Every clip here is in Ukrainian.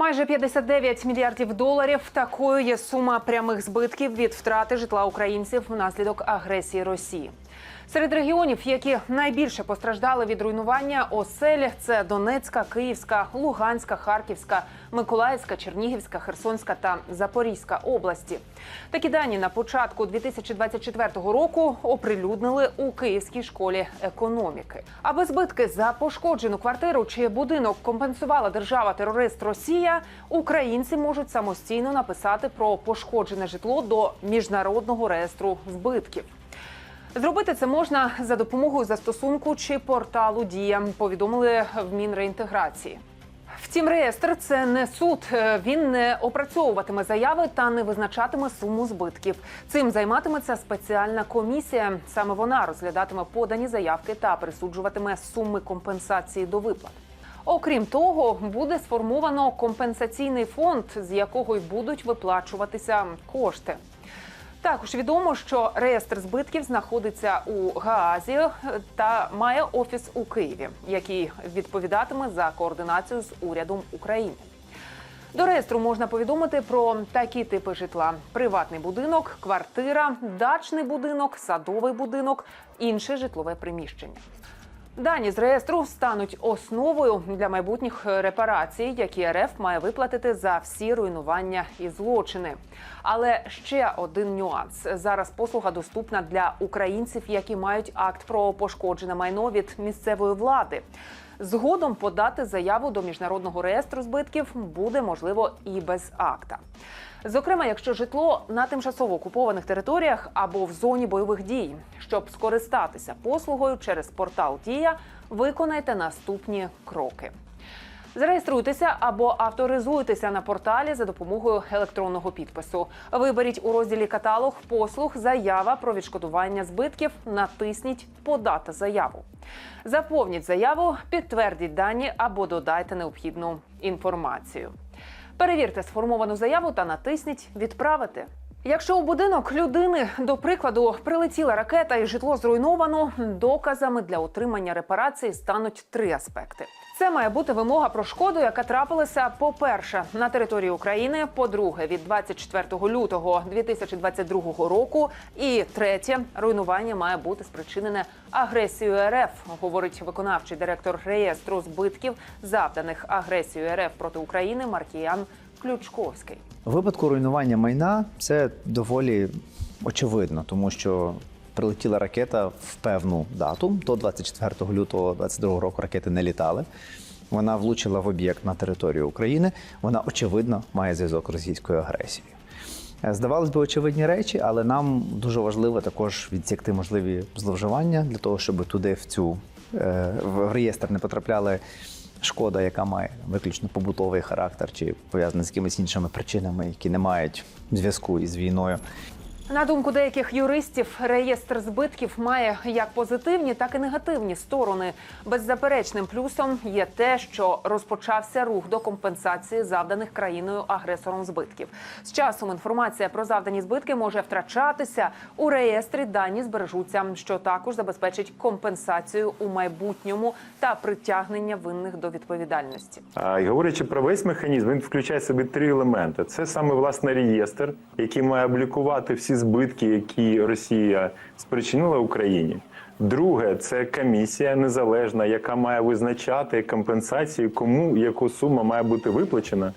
Майже 59 мільярдів доларів. Такою є сума прямих збитків від втрати житла українців внаслідок агресії Росії. Серед регіонів, які найбільше постраждали від руйнування осель, це Донецька, Київська, Луганська, Харківська, Миколаївська, Чернігівська, Херсонська та Запорізька області. Такі дані на початку 2024 року оприлюднили у Київській школі економіки. Аби збитки за пошкоджену квартиру чи будинок компенсувала держава-терорист Росія, українці можуть самостійно написати про пошкоджене житло до міжнародного реєстру збитків. Зробити це можна за допомогою застосунку чи порталу Дія. Повідомили в Мінреінтеграції. Втім, реєстр це не суд. Е, Він не опрацьовуватиме заяви та не визначатиме суму збитків. Цим займатиметься спеціальна комісія. Саме вона розглядатиме подані заявки та присуджуватиме суми компенсації до виплат. Окрім того, буде сформовано компенсаційний фонд, з якого й будуть виплачуватися кошти. Також відомо, що реєстр збитків знаходиться у Гаазі та має офіс у Києві, який відповідатиме за координацію з урядом України. До реєстру можна повідомити про такі типи житла: приватний будинок, квартира, дачний будинок, садовий будинок, інше житлове приміщення. Дані з реєстру стануть основою для майбутніх репарацій, які РФ має виплатити за всі руйнування і злочини. Але ще один нюанс: зараз послуга доступна для українців, які мають акт про пошкоджене майно від місцевої влади. Згодом подати заяву до міжнародного реєстру збитків буде можливо і без акта. Зокрема, якщо житло на тимчасово окупованих територіях або в зоні бойових дій, щоб скористатися послугою через портал Дія, виконайте наступні кроки. Зареєструйтеся або авторизуйтеся на порталі за допомогою електронного підпису. Виберіть у розділі каталог послуг заява про відшкодування збитків. Натисніть Подати заяву. Заповніть заяву, підтвердіть дані або додайте необхідну інформацію. Перевірте сформовану заяву та натисніть Відправити. Якщо у будинок людини, до прикладу, прилетіла ракета і житло зруйновано, доказами для отримання репарації стануть три аспекти. Це має бути вимога про шкоду, яка трапилася, по-перше, на території України, по-друге, від 24 лютого 2022 року. І третє, руйнування має бути спричинене агресією РФ, говорить виконавчий директор реєстру збитків, завданих агресією РФ проти України Маркіян Ключковський. Випадку руйнування майна це доволі очевидно, тому що прилетіла ракета в певну дату. До 24 лютого 2022 року ракети не літали. Вона влучила в об'єкт на територію України. Вона очевидно має зв'язок з російською агресією. Е, Здавалось би, очевидні речі, але нам дуже важливо також відсікти можливі зловживання для того, щоб туди в цю е, в реєстр не потрапляли шкода, яка має виключно побутовий характер чи пов'язана з якимись іншими причинами, які не мають зв'язку із війною. На думку деяких юристів, реєстр збитків має як позитивні, так і негативні сторони. Беззаперечним плюсом є те, що розпочався рух до компенсації завданих країною агресором збитків. З часом інформація про завдані збитки може втрачатися. У реєстрі дані збережуться, що також забезпечить компенсацію у майбутньому та притягнення винних до відповідальності. А, І говорячи про весь механізм, він включає в собі три елементи: це саме власне реєстр, який має облікувати всі збитки, які Росія спричинила Україні. Друге, це комісія незалежна, яка має визначати компенсацію, кому яку суму має бути виплачена.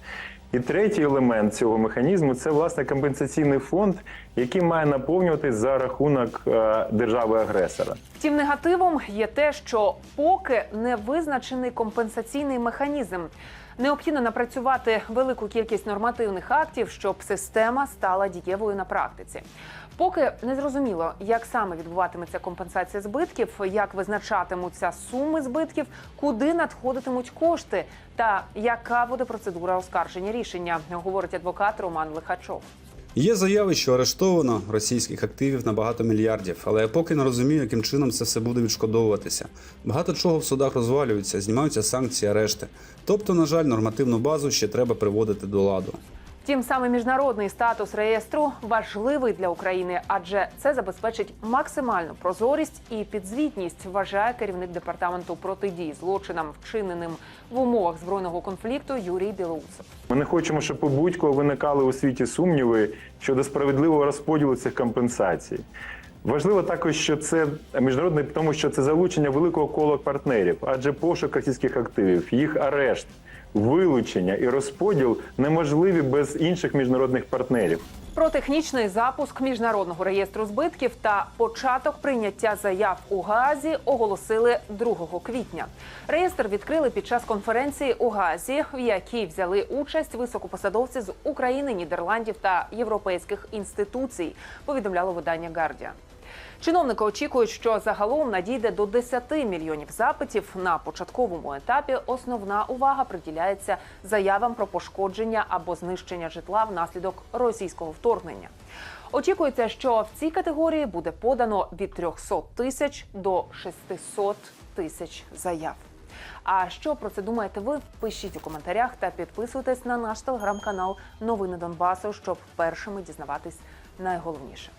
І третій елемент цього механізму це власне компенсаційний фонд, який має наповнюватись за рахунок е, держави-агресора. Втім, негативом є те, що поки не визначений компенсаційний механізм. Необхідно напрацювати велику кількість нормативних актів, щоб система стала дієвою на практиці. Поки не зрозуміло, як саме відбуватиметься компенсація збитків, як визначатимуться суми збитків, куди надходитимуть кошти, та яка буде процедура оскарження рішення, говорить адвокат Роман Лихачов. Є заяви, що арештовано російських активів на багато мільярдів, але я поки не розумію, яким чином це все буде відшкодовуватися. Багато чого в судах розвалюється, знімаються санкції, арешти. Тобто, на жаль, нормативну базу ще треба приводити до ладу. Втім, саме міжнародний статус реєстру важливий для України, адже це забезпечить максимальну прозорість і підзвітність, вважає керівник департаменту протидії злочинам, вчиненим в умовах збройного конфлікту Юрій Білоусов. Ми не хочемо, щоб у будь-кого виникали у світі сумніви щодо справедливого розподілу цих компенсацій. Важливо також, що це міжнародний, тому що це залучення великого кола партнерів, адже пошук російських активів, їх арешт, вилучення і розподіл неможливі без інших міжнародних партнерів. Про технічний запуск міжнародного реєстру збитків та початок прийняття заяв у Гаазі оголосили 2 квітня. Реєстр відкрили під час конференції у Гаазі, в якій взяли участь високопосадовці з України, Нідерландів та європейських інституцій. Повідомляло видання Guardian. Чиновники очікують, що загалом надійде до 10 мільйонів запитів. На початковому етапі основна увага приділяється заявам про пошкодження або знищення житла внаслідок російського вторгнення. Очікується, що в цій категорії буде подано від 300 тисяч до 600 тисяч заяв. А що про це думаєте ви? Пишіть у коментарях та підписуйтесь на наш телеграм-канал Новини Донбасу, щоб першими дізнаватись найголовніше.